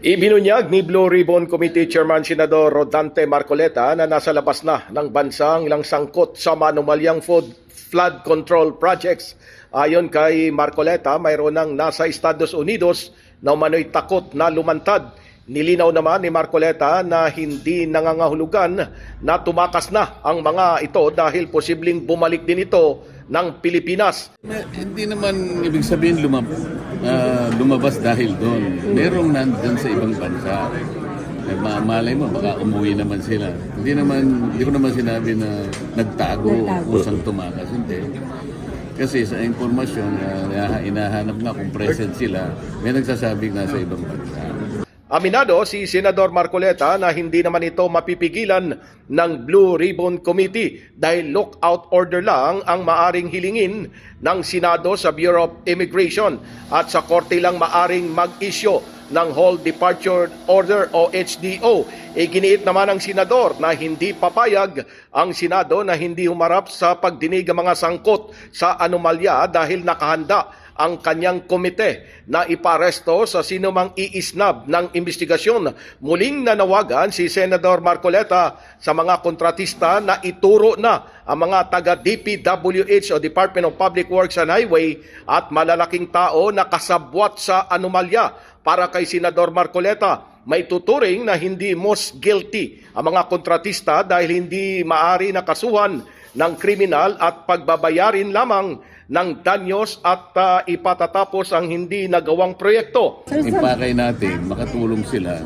Ibinunyag ni Blue Ribbon Committee Chairman Senador Rodante Marcoleta na nasa labas na ng bansa ang ilang sangkot sa manumalyang food flood control projects. Ayon kay Marcoleta, mayroon ng nasa Estados Unidos na umano'y takot na lumantad. Nilinaw naman ni Marcoleta na hindi nangangahulugan na tumakas na ang mga ito dahil posibleng bumalik din ito ng Pilipinas. Hindi naman ibig sabihin lumab ah, lumabas dahil doon. Merong nandun sa ibang bansa. Eh, ma- malay mo, baka umuwi naman sila. Hindi naman, hindi ko naman sinabi na nagtago, Nagtago. kusang tumakas. Hindi. Kasi sa informasyon, na inahanap nga kung present sila, may nagsasabing nasa ibang bansa. Aminado si Senador Marcoleta na hindi naman ito mapipigilan ng Blue Ribbon Committee dahil lookout order lang ang maaring hilingin ng Senado sa Bureau of Immigration at sa korte lang maaring mag-issue ng Whole Departure Order o HDO. Iginiit naman ng Senador na hindi papayag ang Senado na hindi humarap sa pagdinig ang mga sangkot sa anomalya dahil nakahanda ang kanyang komite na iparesto sa sinumang iisnab ng investigasyon. Muling nanawagan si Senador Marcoleta sa mga kontratista na ituro na ang mga taga DPWH o Department of Public Works and Highway at malalaking tao na kasabwat sa anomalya para kay Senador Marcoleta may tuturing na hindi most guilty ang mga kontratista dahil hindi maari nakasuhan ng kriminal at pagbabayarin lamang ng danyos at ah, ipatatapos ang hindi nagawang proyekto. Ipakay natin, makatulong sila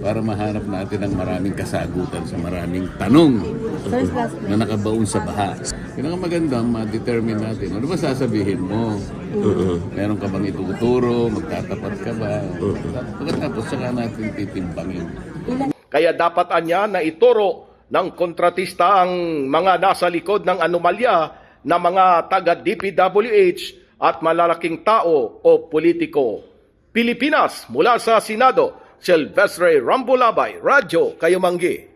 para mahanap natin ang maraming kasagutan sa maraming tanong na nakabaon sa baha. Yun ang magandang ma-determine natin. Ano ba sasabihin mo? Meron ka bang ituturo? Magtatapat ka ba? Pagkatapos, saka natin titimbangin. Kaya dapat anya na ituro ng kontratista ang mga nasa likod ng anomalya na mga taga DPWH at malalaking tao o politiko. Pilipinas mula sa Senado, Silvestre Rambulabay, Radyo Kayumanggi.